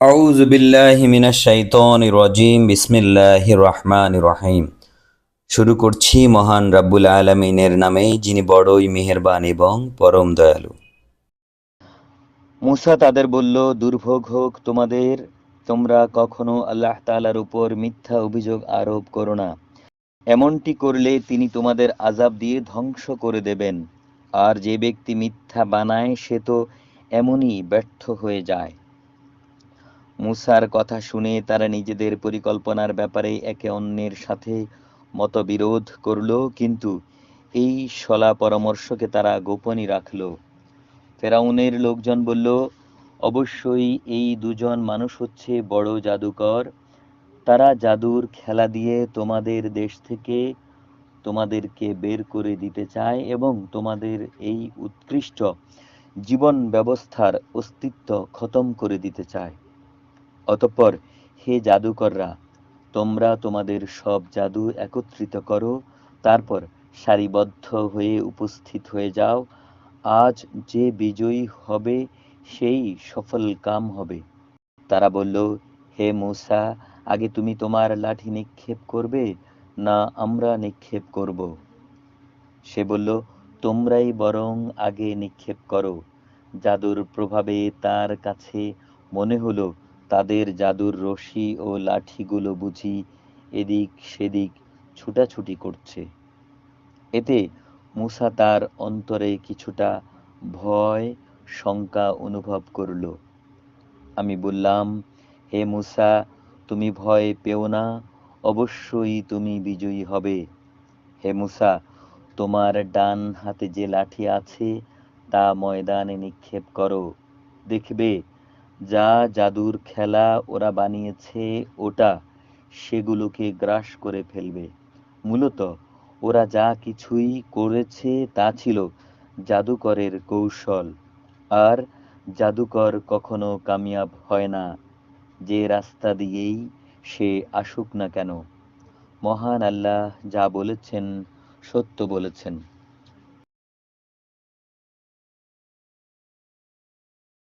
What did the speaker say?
আউজ বিল্লাহ মিনা শাইতন রজিম বিসমিল্লাহ রহমান রহিম। শুরু করছি মহান রাব্বুল আলমিনের নামে, যিনি বড়ই মেহেরবান এবং পরম দয়ালু। মুসা তাদের বলল, দুর্ভোগ হোক তোমাদের, তোমরা কখনো আল্লাহ তালার উপর মিথ্যা অভিযোগ আরোপ করো না। এমনটি করলে তিনি তোমাদের আজাব দিয়ে ধ্বংস করে দেবেন। আর যে ব্যক্তি মিথ্যা বানায়, সে তো এমনই ব্যর্থ হয়ে যায়। মুসার কথা শুনে তারা নিজেদের পরিকল্পনার ব্যাপারে একে অন্যের সাথে মতবিরোধ করল, কিন্তু এই সলা পরামর্শকে তারা গোপনই রাখল। ফেরাউনের লোকজন বলল, অবশ্যই এই দুজন মানুষ হচ্ছে বড় জাদুকর। তারা জাদুর খেলা দিয়ে তোমাদের দেশ থেকে তোমাদেরকে বের করে দিতে চায় এবং তোমাদের এই উৎকৃষ্ট জীবন ব্যবস্থার অস্তিত্ব খতম করে দিতে চায়। অতঃপর, হে জাদুকররা, তোমরা তোমাদের সব জাদু একত্রিত করো, তারপর সারিবদ্ধ হয়ে উপস্থিত হয়ে যাও। আজ যে বিজয়ী হবে, সেই সফল কাম হবে। তারা বলল, হে মূসা, আগে তুমি তোমার লাঠি নিক্ষেপ করবে, না আমরা নিক্ষেপ করব। সে বলল, তোমরাই বরং আগে নিক্ষেপ করো। জাদুর প্রভাবে তার কাছে মনে হলো তাদের জাদুর রশি ও লাঠিগুলো বুঝি এদিক সেদিক ছুটাছুটি করছে। এতে মুসা তার অন্তরে কিছুটা ভয়, শঙ্কা অনুভব করল। আমি বললাম, হে মুসা, তুমি ভয় পেও না, অবশ্যই তুমি বিজয়ী হবে। হে মুসা, তোমার ডান হাতে যে লাঠি আছে, তা ময়দানে নিক্ষেপ করো। দেখবে যা জাদুর খেলা ওরা বানিয়েছে, ওটা সেগুলোকে গ্রাস করে ফেলবে। মূলত ওরা যা কিছুই করেছে তা ছিল জাদুকরের কৌশল। আর জাদুকর কখনো কামিয়াব হয় না, যে রাস্তা দিয়েই সে আসুক না কেন। মহান আল্লাহ যা বলেছেন, সত্য বলেছেন।